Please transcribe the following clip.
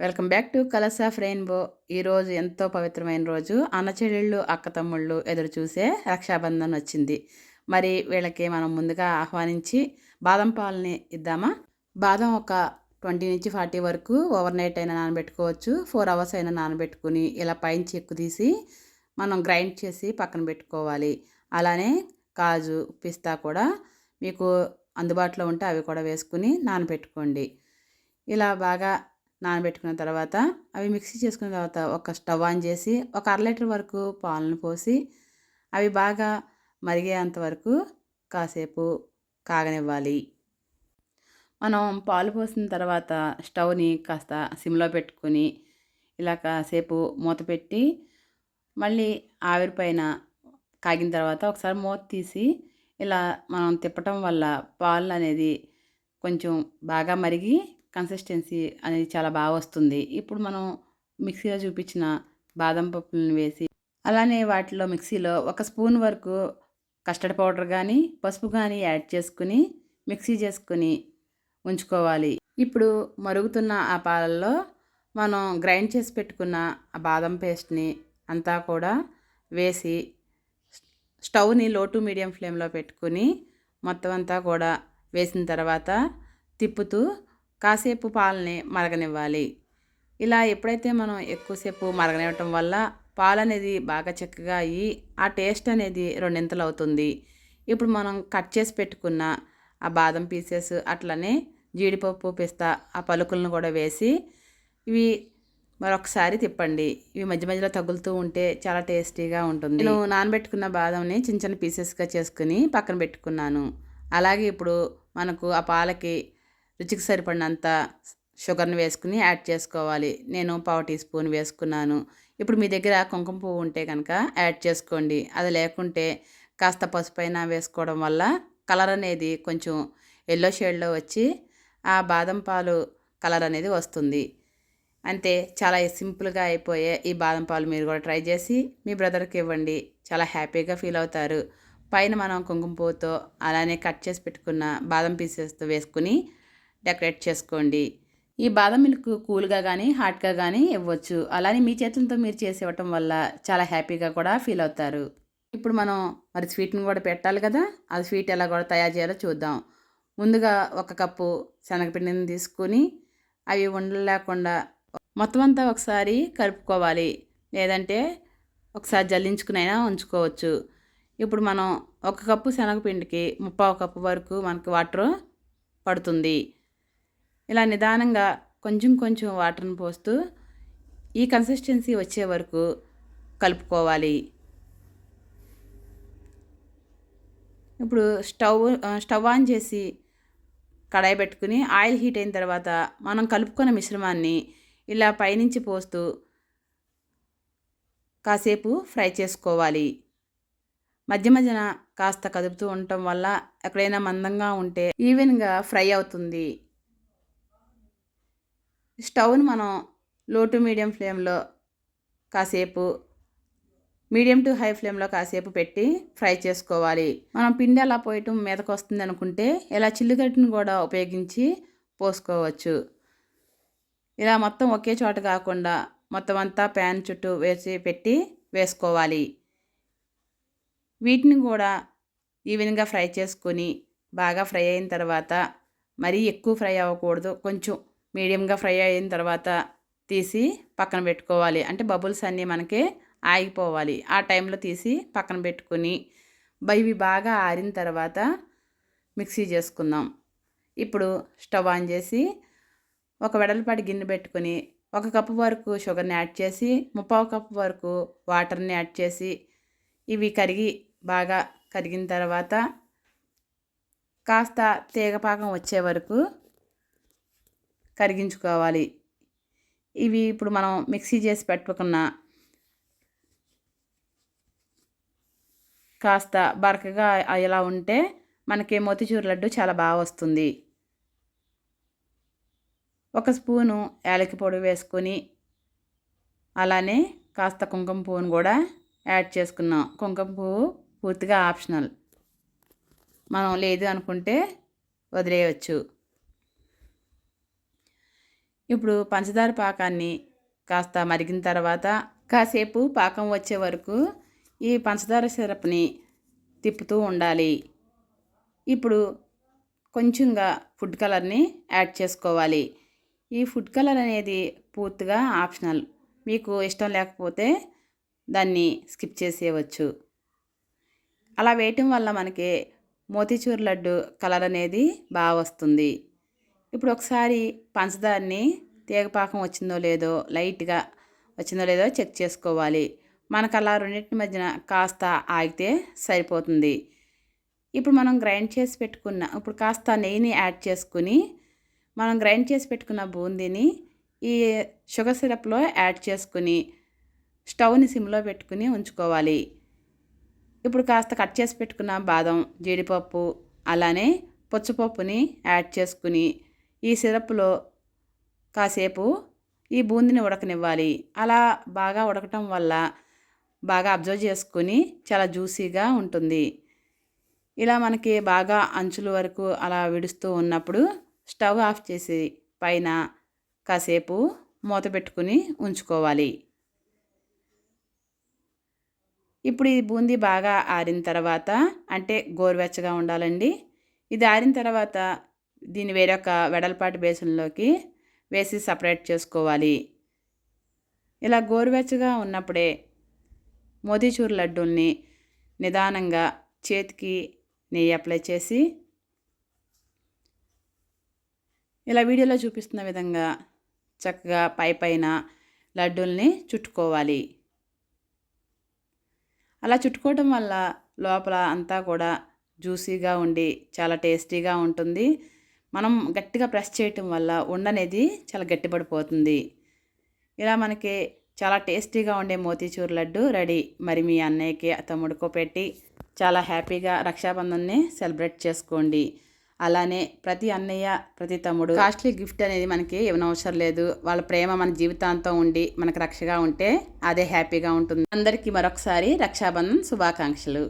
Welcome back to colours of rainbow. ఈరోజు ఎంతో పవిత్రమైన రోజు. అన్నచెల్లెళ్ళు అక్క తమ్ముళ్ళు ఎదురు చూసే రక్షాబంధన్ వచ్చింది. మరి వీళ్ళకి మనం ముందుగా ఆహ్వానించి బాదం పాలని ఇద్దామా? బాదం ఒక ట్వంటీ నుంచి ఫార్టీ వరకు ఓవర్ నైట్ అయినా నానబెట్టుకోవచ్చు. ఫోర్ అవర్స్ అయినా నానబెట్టుకుని ఇలా పైన చెక్కు తీసి మనం గ్రైండ్ చేసి పక్కన పెట్టుకోవాలి. అలానే కాజు పిస్తా కూడా మీకు అందుబాటులో ఉంటే అవి కూడా వేసుకుని నానబెట్టుకోండి. ఇలా బాగా నానబెట్టుకున్న తర్వాత అవి మిక్సీ చేసుకున్న తర్వాత ఒక స్టవ్ ఆన్ చేసి ఒక అర లీటర్ వరకు పాలను పోసి అవి బాగా మరిగేంత వరకు కాసేపు కాగనివ్వాలి. మనం పాలు పోసిన తర్వాత స్టవ్ని కాస్త సిమ్లో పెట్టుకుని ఇలా కాసేపు మూత పెట్టి మళ్ళీ ఆవిరి పైన కాగిన తర్వాత ఒకసారి మూత తీసి ఇలా మనం తిప్పటం వల్ల పాలు అనేది కొంచెం బాగా మరిగి కన్సిస్టెన్సీ అనేది చాలా బాగా వస్తుంది. ఇప్పుడు మనం మిక్సీలో చూపించిన బాదం పప్పులను వేసి అలానే వాటిలో మిక్సీలో ఒక స్పూన్ వరకు కస్టర్డ్ పౌడర్ కానీ పసుపు కానీ యాడ్ చేసుకుని మిక్సీ చేసుకుని ఉంచుకోవాలి. ఇప్పుడు మరుగుతున్న ఆ పాలల్లో మనం గ్రైండ్ చేసి పెట్టుకున్న ఆ బాదం పేస్ట్ని అంతా కూడా వేసి స్టవ్ని లో టు మీడియం ఫ్లేమ్లో పెట్టుకుని మొత్తం అంతా కూడా వేసిన తర్వాత తిప్పుతూ కాసేపు పాలని మరగనివ్వాలి. ఇలా ఎప్పుడైతే మనం ఎక్కువసేపు మరగనివ్వటం వల్ల పాలు అనేది బాగా చక్కగా అయ్యి ఆ టేస్ట్ అనేది రెండింతలు అవుతుంది. ఇప్పుడు మనం కట్ చేసి పెట్టుకున్న ఆ బాదం పీసెస్ అట్లనే జీడిపప్పు పిస్తా ఆ పలుకులను కూడా వేసి ఇవి మరొకసారి తిప్పండి. ఇవి మధ్య మధ్యలో తగులుతూ ఉంటే చాలా టేస్టీగా ఉంటుంది. నేను నానబెట్టుకున్న బాదంని చిన్న చిన్న పీసెస్గా చేసుకుని పక్కన పెట్టుకున్నాను. అలాగే ఇప్పుడు మనకు ఆ పాలకి రుచికి సరిపడినంత షుగర్ని వేసుకుని యాడ్ చేసుకోవాలి. నేను పావు టీ స్పూన్ వేసుకున్నాను. ఇప్పుడు మీ దగ్గర కుంకుమ పువ్వు ఉంటే కనుక యాడ్ చేసుకోండి. అది లేకుంటే కాస్త పసుపైన వేసుకోవడం వల్ల కలర్ అనేది కొంచెం ఎల్లో షేడ్లో వచ్చి ఆ బాదం పాలు కలర్ అనేది వస్తుంది. అంతే చాలా సింపుల్గా అయిపోయే ఈ బాదం పాలు మీరు కూడా ట్రై చేసి మీ బ్రదర్కి ఇవ్వండి. చాలా హ్యాపీగా ఫీల్ అవుతారు. పైన మనం కుంకుమ పువ్వుతో అలానే కట్ చేసి పెట్టుకున్న బాదం పీసెస్తో వేసుకుని డెకరేట్ చేసుకోండి. ఈ బాదం మిల్క్ కూల్గా కానీ హాట్గా కానీ ఇవ్వచ్చు. అలానే మీ చేతులతో మీరు చేసి ఇవ్వటం వల్ల చాలా హ్యాపీగా కూడా ఫీల్ అవుతారు. ఇప్పుడు మనం మరి స్వీట్ని కూడా పెట్టాలి కదా? అది స్వీట్ ఎలా కూడా తయారు చేయాలో చూద్దాం. ముందుగా ఒక కప్పు శనగపిండిని తీసుకొని అవి ఉండలు లేకుండా మొత్తం అంతా ఒకసారి కలుపుకోవాలి. లేదంటే ఒకసారి జల్లించుకునైనా ఉంచుకోవచ్చు. ఇప్పుడు మనం ఒక కప్పు శనగపిండికి ముప్పావు కప్పు వరకు మనకి వాటర్ పడుతుంది. ఇలా నిదానంగా కొంచెం కొంచెం వాటర్ని పోస్తూ ఈ కన్సిస్టెన్సీ వచ్చే వరకు కలుపుకోవాలి. ఇప్పుడు స్టవ్ స్టవ్ ఆన్ చేసి కడాయి పెట్టుకుని ఆయిల్ హీట్ అయిన తర్వాత మనం కలుపుకున్న మిశ్రమాన్ని ఇలా పైనుంచి పోస్తూ కాసేపు ఫ్రై చేసుకోవాలి. మధ్య మధ్యన కాస్త కదుపుతూ ఉండటం వల్ల ఎక్కడైనా మందంగా ఉంటే ఈవెన్గా ఫ్రై అవుతుంది. స్టవ్ని మనం లో టు మీడియం ఫ్లేమ్లో కాసేపు మీడియం టు హై ఫ్లేమ్లో కాసేపు పెట్టి ఫ్రై చేసుకోవాలి. మనం పిండి అలా పోయటం మీదకు వస్తుంది అనుకుంటే ఇలా చిల్లుగడ్డను కూడా ఉపయోగించి పోసుకోవచ్చు. ఇలా మొత్తం ఒకే చోట కాకుండా మొత్తం అంతా ప్యాన్ చుట్టూ వేసి పెట్టి వేసుకోవాలి. వీటిని కూడా ఈవెన్గా ఫ్రై చేసుకొని బాగా ఫ్రై అయిన తర్వాత మరీ ఎక్కువ ఫ్రై అవ్వకూడదు. కొంచెం మీడియంగా ఫ్రై అయిన తర్వాత తీసి పక్కన పెట్టుకోవాలి. అంటే బబుల్స్ అన్నీ మనకి ఆగిపోవాలి. ఆ టైంలో తీసి పక్కన పెట్టుకుని ఇవి బాగా ఆరిన తర్వాత మిక్సీ చేసుకుందాం. ఇప్పుడు స్టవ్ ఆన్ చేసి ఒక వెడల్పాటి గిన్నె పెట్టుకుని ఒక కప్పు వరకు షుగర్ని యాడ్ చేసి ముప్పావు కప్పు వరకు వాటర్ని యాడ్ చేసి ఇవి కరిగి బాగా కరిగిన తర్వాత కాస్త తీగపాకం వచ్చే వరకు కరిగించుకోవాలి. ఇవి ఇప్పుడు మనం మిక్సీ చేసి పెట్టుకున్న కాస్త బరకగా ఇలా ఉంటే మనకి మోతిచూరు లడ్డు చాలా బాగా వస్తుంది. ఒక స్పూను యాలకి పొడి వేసుకొని అలానే కాస్త కుంకుమ పువ్వును కూడా యాడ్ చేసుకున్నాం. కుంకుమ పువ్వు పూర్తిగా ఆప్షనల్. మనం లేదు అనుకుంటే వదిలేయచ్చు. ఇప్పుడు పంచదార పాకాన్ని కాస్త మరిగిన తర్వాత కాసేపు పాకం వచ్చే వరకు ఈ పంచదార సిరప్ని తిప్పుతూ ఉండాలి. ఇప్పుడు కొంచెంగా ఫుడ్ కలర్ని యాడ్ చేసుకోవాలి. ఈ ఫుడ్ కలర్ అనేది పూర్తిగా ఆప్షనల్. మీకు ఇష్టం లేకపోతే దాన్ని స్కిప్ చేసేయవచ్చు. అలా వేయటం వల్ల మనకి మోతీచూర్ లడ్డు కలర్ అనేది బాగా వస్తుంది. ఇప్పుడు ఒకసారి పంచదారని తీగపాకం వచ్చిందో లేదో లైట్గా వచ్చిందో లేదో చెక్ చేసుకోవాలి. మనకు అలా రెండింటి మధ్యన కాస్త ఆగితే సరిపోతుంది. ఇప్పుడు మనం గ్రైండ్ చేసి పెట్టుకున్న ఇప్పుడు కాస్త నెయ్యిని యాడ్ చేసుకుని మనం గ్రైండ్ చేసి పెట్టుకున్న బూందీని ఈ షుగర్ సిరప్లో యాడ్ చేసుకుని స్టవ్ని సిమ్లో పెట్టుకుని ఉంచుకోవాలి. ఇప్పుడు కాస్త కట్ చేసి పెట్టుకున్న బాదం జీడిపప్పు అలానే పుచ్చపప్పుని యాడ్ చేసుకుని ఈ సిరప్లో కాసేపు ఈ బూందిని ఉడకనివ్వాలి. అలా బాగా ఉడకటం వల్ల బాగా అబ్జర్వ్ చేసుకుని చాలా జ్యూసీగా ఉంటుంది. ఇలా మనకి బాగా అంచుల వరకు అలా విడుస్తూ ఉన్నప్పుడు స్టవ్ ఆఫ్ చేసి పైన కాసేపు మూత పెట్టుకుని ఉంచుకోవాలి. ఇప్పుడు ఈ బూందీ బాగా ఆరిన తర్వాత అంటే గోరువెచ్చగా ఉండాలండి. ఇది ఆరిన తర్వాత దీన్ని వేరొక వెడల్పాటి బేసన్లోకి వేసి సపరేట్ చేసుకోవాలి. ఇలా గోరువెచ్చగా ఉన్నప్పుడే మోతీచూర్ లడ్డూల్ని నిదానంగా చేతికి నెయ్యి అప్లై చేసి ఇలా వీడియోలో చూపిస్తున్న విధంగా చక్కగా పై పైన లడ్డూల్ని చుట్టుకోవాలి. అలా చుట్టుకోవటం వల్ల లోపల అంతా కూడా జ్యూసీగా ఉండి చాలా టేస్టీగా ఉంటుంది. మనం గట్టిగా ప్రెస్ చేయటం వల్ల ఉండనేది చాలా గట్టిపడిపోతుంది. ఇలా మనకి చాలా టేస్టీగా ఉండే మోతీచూర్ లడ్డు రెడీ. మరి మీ అన్నయ్యకి తమ్ముడికో పెట్టి చాలా హ్యాపీగా రక్షాబంధన్ని సెలబ్రేట్ చేసుకోండి. అలానే ప్రతి అన్నయ్య ప్రతి తమ్ముడు కాస్ట్లీ గిఫ్ట్ అనేది మనకి ఇవ్వనవసరం లేదు. వాళ్ళ ప్రేమ మన జీవితాంతం ఉండి మనకు రక్షగా ఉంటే అదే హ్యాపీగా ఉంటుంది. అందరికీ మరొకసారి రక్షాబంధన్ శుభాకాంక్షలు.